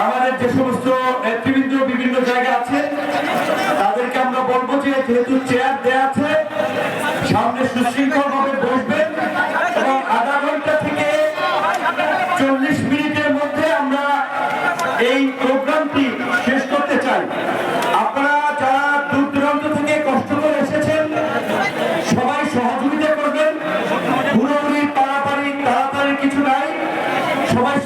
আমাদের যে সমস্ত নেতৃবৃন্দ বিভিন্ন জায়গায় আছেন তাদেরকে আমরা বলব যে যেহেতু চেয়ার দেয়া আছে সামনে সুশৃঙ্খল চল্লিশ মিনিটের মধ্যে আমরা এই প্রোগ্রামটি শেষ করতে চাই। আপনারা যারা দূর দূরান্ত থেকে কষ্ট করে এসেছেন, সবাই সহযোগিতা করবেন। পুরোপুরি পাড়াপাড়ি তাড়াতাড়ি কিছু নাই। সবাই